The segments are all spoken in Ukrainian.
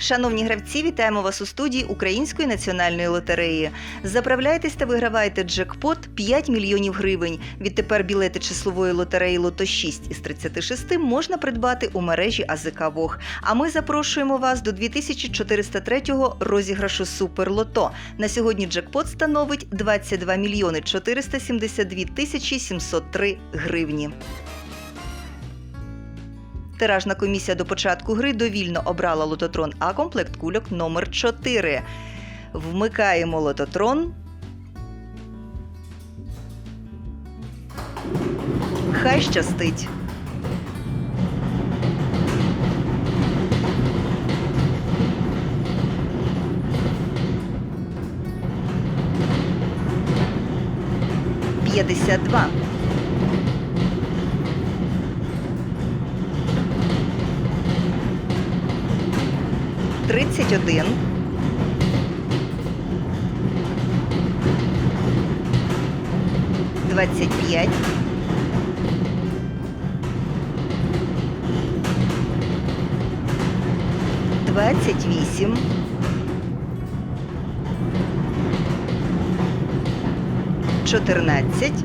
Шановні гравці, вітаємо вас у студії Української національної лотереї. Заправляйтесь та вигравайте джекпот 5 мільйонів гривень. Відтепер білети числової лотереї Лото 6 із 36 можна придбати у мережі АЗК Вог. А ми запрошуємо вас до 2403-го розіграшу Суперлото. На сьогодні джекпот становить 22 мільйони 472 тисячі 703 гривні. Тиражна комісія до початку гри довільно обрала лототрон А комплект кульок номер 4. Вмикаємо лототрон. Хай щастить. П'ятдесят два. Тридцять один. Двадцять п'ять. Двадцять вісім. Чотирнадцять.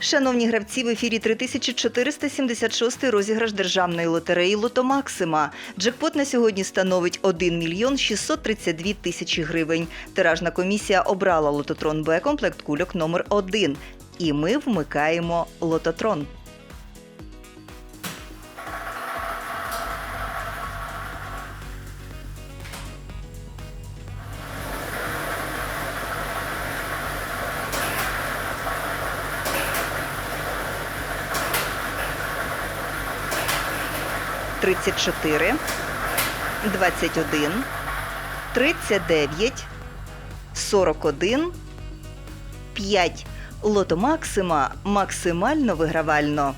Шановні гравці, в ефірі 3476 розіграш державної лотереї Лото Максима. Джекпот на сьогодні становить 1 мільйон 632 тисячі гривень. Тиражна комісія обрала лототрон Б комплект кульок номер 1 І ми вмикаємо лототрон. Тридцять чотири, двадцять один, тридцять дев'ять, сорок один, п'ять. Лото Максима максимально вигравально.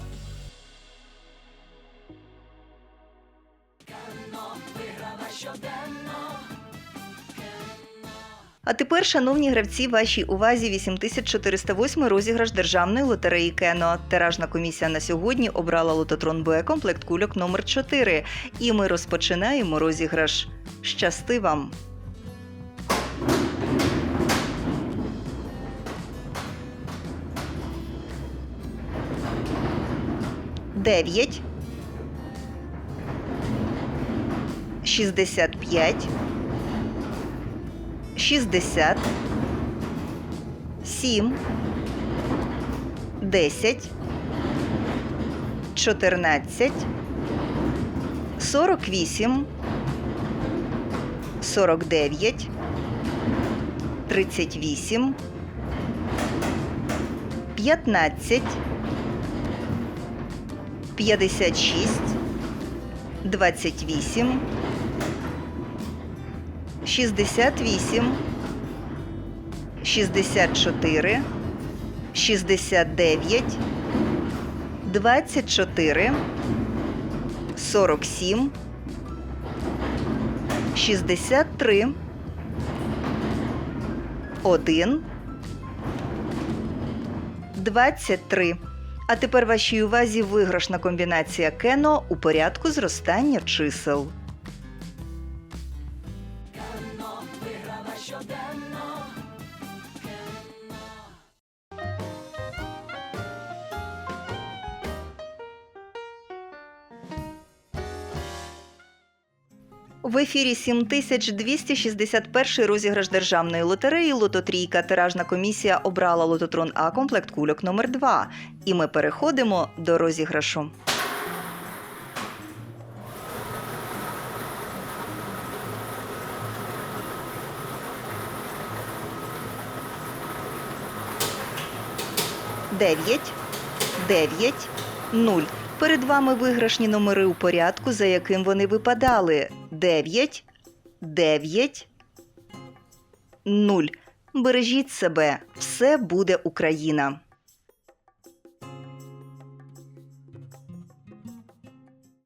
А тепер, шановні гравці, вашій увазі 8408 розіграш державної лотереї Кено. Тиражна комісія на сьогодні обрала лототрон Б комплект кульок номер 4 І ми розпочинаємо розіграш. Щасти вам! Дев'ять. Шістдесят п'ять. 60, 7, 10, 14, 48, 49, 38, 15, 56, 28, 68, 64, 69, 24, 47, 63, 1, 23. А тепер вашій увазі виграшна комбінація кено у порядку зростання чисел. В ефірі 7261 розіграш державної лотереї Лототрійка. Тиражна комісія обрала лототрон А комплект кульок номер 2 І ми переходимо до розіграшу. Дев'ять, дев'ять, нуль. Перед вами виграшні номери у порядку, за яким вони випадали. 9, 9, 0. Бережіть себе, все буде Україна!